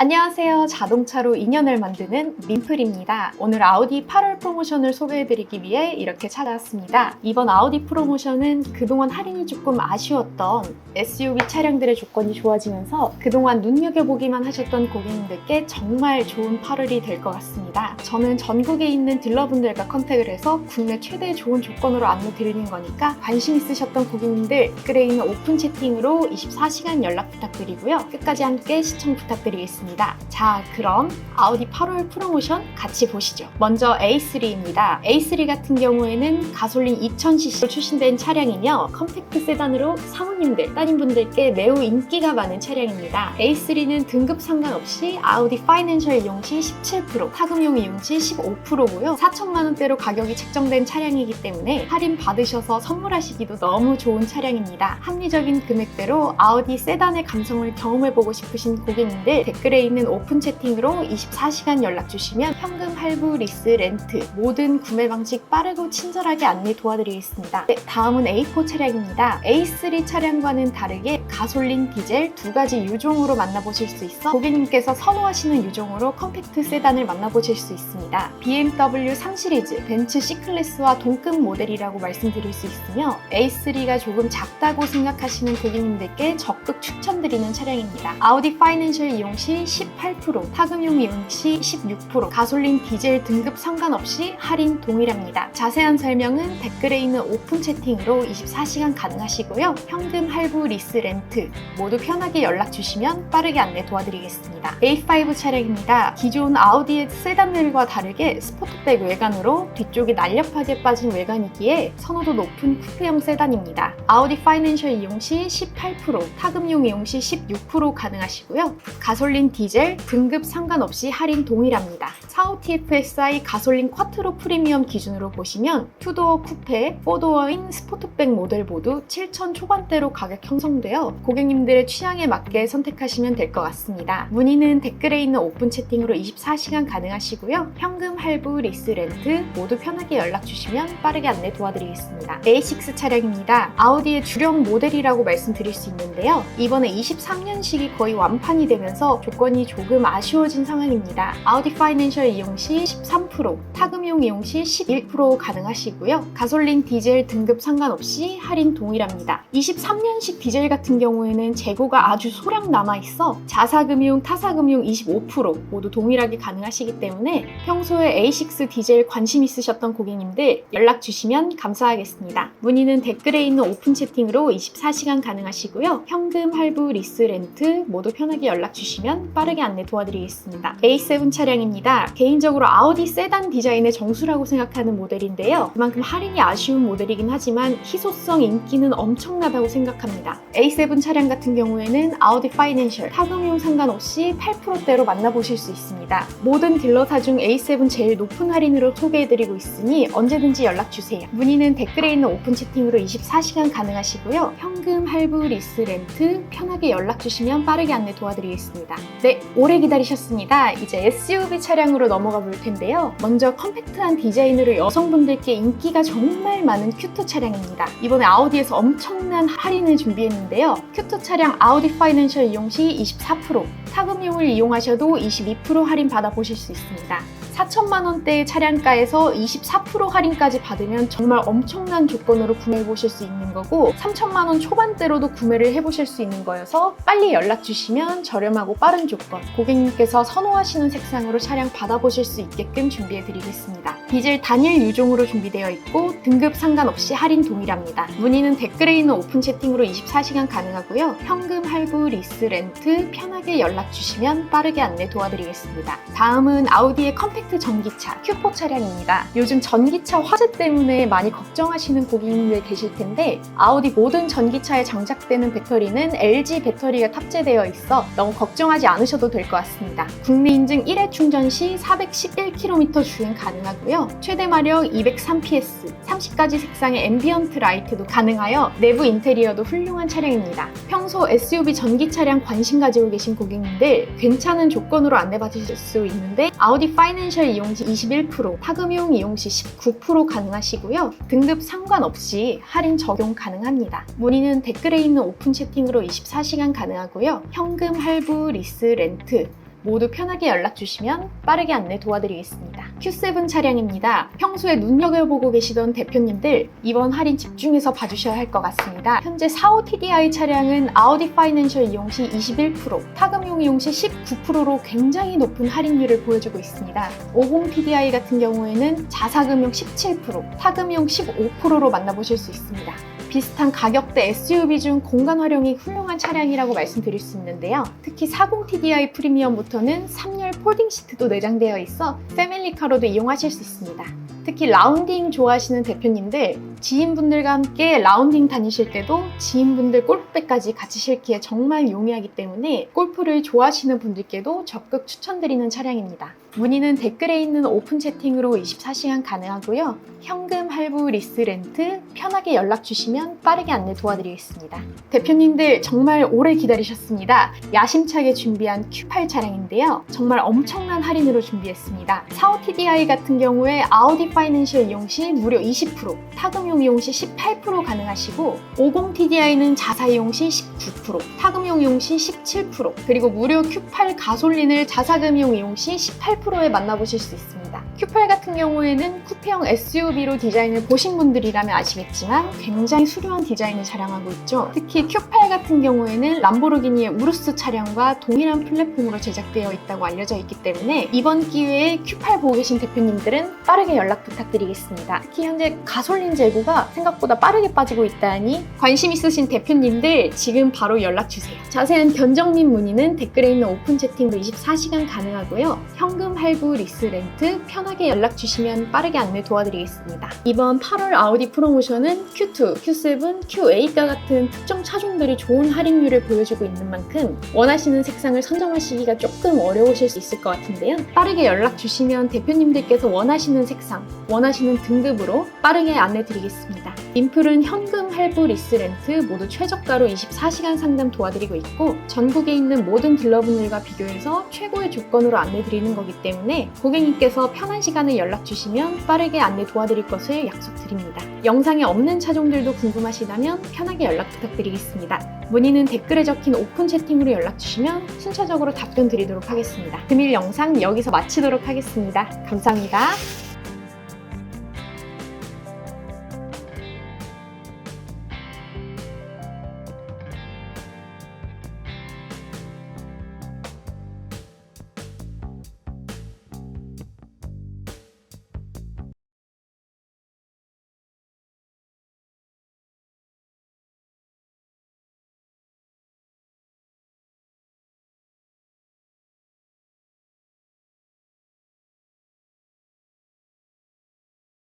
안녕하세요. 자동차로 인연을 만드는 민플입니다. 오늘 아우디 8월 프로모션을 소개해드리기 위해 이렇게 찾아왔습니다. 이번 아우디 프로모션은 그동안 할인이 조금 아쉬웠던 SUV 차량들의 조건이 좋아지면서 그동안 눈여겨보기만 하셨던 고객님들께 정말 좋은 8월이 될 것 같습니다. 저는 전국에 있는 딜러분들과 컨택을 해서 국내 최대 좋은 조건으로 안내 드리는 거니까 관심 있으셨던 고객님들 댓글에 있는 오픈 채팅으로 24시간 연락 부탁드리고요. 끝까지 함께 시청 부탁드리겠습니다. 자, 그럼 아우디 8월 프로모션 같이 보시죠. 먼저 A3입니다. A3 같은 경우에는 가솔린 2000cc로 출신된 차량이며 컴팩트 세단으로 사모님들, 따님분들께 매우 인기가 많은 차량입니다. A3는 등급 상관없이 아우디 파이낸셜 이용 시 17%, 타금용 이용 시 15%고요. 4천만 원대로 가격이 책정된 차량이기 때문에 할인 받으셔서 선물하시기도 너무 좋은 차량입니다. 합리적인 금액대로 아우디 세단의 감성을 경험해보고 싶으신 고객님들 댓글에 있는 오픈 채팅으로 24시간 연락 주시면 현금 할부, 리스, 렌트 모든 구매 방식 빠르고 친절하게 안내 도와드리겠습니다. 네, 다음은 A4 차량입니다. A3 차량과는 다르게 가솔린, 디젤 두 가지 유종으로 만나보실 수 있어 고객님께서 선호하시는 유종으로 컴팩트 세단을 만나보실 수 있습니다. BMW 3 시리즈, 벤츠 C클래스와 동급 모델이라고 말씀드릴 수 있으며 A3가 조금 작다고 생각하시는 고객님들께 적극 추천드리는 차량입니다. 아우디 파이낸셜 이용 시 18%, 타금용 이용 시 16%, 가솔린, 디젤 등급 상관없이 할인 동일합니다. 자세한 설명은 댓글에 있는 오픈 채팅으로 24시간 가능하시고요. 현금 할부, 리스, 렌트 모두 편하게 연락 주시면 빠르게 안내 도와드리겠습니다. A5 차량입니다. 기존 아우디의 세단들과 다르게 스포트백 외관으로 뒤쪽이 날렵하게 빠진 외관이기에 선호도 높은 쿠페형 세단입니다. 아우디 파이낸셜 이용 시 18%, 타금용 이용 시 16% 가능하시고요. 가솔린, 디젤 등급 상관없이 할인 동일합니다. 45TFSI 가솔린 쿼트로 프리미엄 기준으로 보시면 투도어 쿠페, 포도어인 스포트백 모델 모두 7천 초반대로 가격 형성되어 고객님들의 취향에 맞게 선택하시면 될 것 같습니다. 문의는 댓글에 있는 오픈 채팅으로 24시간 가능하시고요. 현금 할부, 리스, 렌트 모두 편하게 연락 주시면 빠르게 안내 도와드리겠습니다. A6 차량입니다. 아우디의 주력 모델이라고 말씀드릴 수 있는데요. 이번에 23년식이 거의 완판이 되면서 조건이 조금 아쉬워진 상황입니다. 아우디 파이낸셜 이용 시 13%, 타금용 이용 시 11% 가능하시고요. 가솔린, 디젤 등급 상관없이 할인 동일합니다. 23년식 디젤 같은 경우에는 재고가 아주 소량 남아있어 자사금융, 타사금융 25% 모두 동일하게 가능하시기 때문에 평소에 A6 디젤 관심 있으셨던 고객님들 연락 주시면 감사하겠습니다. 문의는 댓글에 있는 오픈 채팅으로 24시간 가능하시고요. 현금, 할부, 리스, 렌트 모두 편하게 연락 주시면 빠르게 안내 도와드리겠습니다. A7 차량입니다. 개인적으로 아우디 세단 디자인의 정수라고 생각하는 모델인데요. 그만큼 할인이 아쉬운 모델이긴 하지만 희소성 인기는 엄청나다고 생각합니다. A7 차량 같은 경우에는 아우디 파이낸셜, 타금용 상관없이 8%대로 만나보실 수 있습니다. 모든 딜러사 중 A7 제일 높은 할인으로 소개해드리고 있으니 언제든지 연락주세요. 문의는 댓글에 있는 오픈 채팅으로 24시간 가능하시고요. 현금, 할부, 리스, 렌트 편하게 연락주시면 빠르게 안내 도와드리겠습니다. 네, 오래 기다리셨습니다. 이제 SUV 차량으로 넘어가 볼 텐데요. 먼저 컴팩트한 디자인으로 여성분들께 인기가 정말 많은 큐트 차량입니다. 이번에 아우디에서 엄청난 할인을 준비했는데요. 큐트 차량 아우디 파이낸셜 이용 시 24%, 타금용을 이용하셔도 22% 할인 받아보실 수 있습니다. 4천만 원대의 차량가에서 24% 할인까지 받으면 정말 엄청난 조건으로 구매해 보실 수 있는 거고 3천만 원 초반대로도 구매를 해 보실 수 있는 거여서 빨리 연락 주시면 저렴하고 빠른 조건 고객님께서 선호하시는 색상으로 차량 받아보실 수 있게끔 준비해 드리겠습니다. 디젤 단일 유종으로 준비되어 있고 등급 상관없이 할인 동일합니다. 문의는 댓글에 있는 오픈 채팅으로 24시간 가능하고요. 현금 할부, 리스, 렌트 편하게 연락 주시면 빠르게 안내 도와드리겠습니다. 다음은 아우디의 컴팩트 전기차 Q4 차량입니다. 요즘 전기차 화재 때문에 많이 걱정하시는 고객님들 계실 텐데 아우디 모든 전기차에 장착되는 배터리는 LG 배터리가 탑재되어 있어 너무 걱정하지 않으셔도 될 것 같습니다. 국내 인증 1회 충전 시 411km 주행 가능하고요. 최대 마력 203PS, 30가지 색상의 앰비언트 라이트도 가능하여 내부 인테리어도 훌륭한 차량입니다. 평소 SUV 전기 차량 관심 가지고 계신 고객님들 괜찮은 조건으로 안내받으실 수 있는데 아우디 파이낸셜 이용 시 21%, 파금용 이용 시 19% 가능하시고요. 등급 상관없이 할인 적용 가능합니다. 문의는 댓글에 있는 오픈 채팅으로 24시간 가능하고요. 현금 할부, 리스, 렌트 모두 편하게 연락 주시면 빠르게 안내 도와드리겠습니다. Q7 차량입니다. 평소에 눈여겨보고 계시던 대표님들 이번 할인 집중해서 봐주셔야 할 것 같습니다. 현재 45 TDI 차량은 아우디 파이낸셜 이용 시 21%, 타금용 이용 시 19%로 굉장히 높은 할인율을 보여주고 있습니다. 50 TDI 같은 경우에는 자사금용 17%, 타금용 15%로 만나보실 수 있습니다. 비슷한 가격대 SUV 중 공간 활용이 훌륭한 차량이라고 말씀드릴 수 있는데요. 특히 40 TDI 프리미엄부터는 3열 폴딩 시트도 내장되어 있어 패밀리카로도 이용하실 수 있습니다. 특히 라운딩 좋아하시는 대표님들, 지인분들과 함께 라운딩 다니실 때도 지인분들 골프백까지 같이 실기에 정말 용이하기 때문에 골프를 좋아하시는 분들께도 적극 추천드리는 차량입니다. 문의는 댓글에 있는 오픈 채팅으로 24시간 가능하고요. 현금 할부 리스 렌트 편하게 연락 주시면 빠르게 안내 도와드리겠습니다. 대표님들 정말 오래 기다리셨습니다. 야심차게 준비한 Q8 차량인데요. 정말 엄청난 할인으로 준비했습니다. 45 TDI 같은 경우에 아우디 파이낸셜 이용 시 무려 20%, 타금용 이용 시 18% 가능하시고 50 TDI는 자사 이용 시 19%, 타금용 이용 시 17%, 그리고 무료 Q8 가솔린을 자사금용 이용 시 18%에 만나보실 수 있습니다. Q8 같은 경우에는 쿠페형 SUV로 디자인 을 보신 분들이라면 아시겠지만 굉장히 수려한 디자인을 자랑하고 있죠. 특히 Q8 같은 경우에는 람보르기니의 우루스 차량과 동일한 플랫폼으로 제작되어 있다고 알려져 있기 때문에 이번 기회에 Q8 보고 계신 대표님들은 빠르게 연락 부탁드리겠습니다. 특히 현재 가솔린 재고가 생각보다 빠르게 빠지고 있다니 관심 있으신 대표님들 지금 바로 연락 주세요. 자세한 견적 및 문의는 댓글에 있는 오픈 채팅으로 24시간 가능하고요. 현금 할부 리스 렌트 편하게 연락 주시면 빠르게 안내 도와드리겠습니다. 8월 아우디 프로모션은 Q2, Q7, Q8과 같은 특정 차종들이 좋은 할인율을 보여주고 있는 만큼 원하시는 색상을 선정하시기가 조금 어려우실 수 있을 것 같은데요. 빠르게 연락 주시면 대표님들께서 원하시는 색상, 원하시는 등급으로 빠르게 안내 드리겠습니다. 인플은 현금 할부 리스 렌트 모두 최저가로 24시간 상담 도와드리고 있고 전국에 있는 모든 딜러분들과 비교해서 최고의 조건으로 안내 드리는 거기 때문에 고객님께서 편한 시간에 연락 주시면 빠르게 안내 도와드릴 것을 약속드립니다. 영상에 없는 차종들도 궁금하시다면 편하게 연락 부탁드리겠습니다. 문의는 댓글에 적힌 오픈 채팅으로 연락 주시면 순차적으로 답변 드리도록 하겠습니다. 금일 영상 여기서 마치도록 하겠습니다. 감사합니다.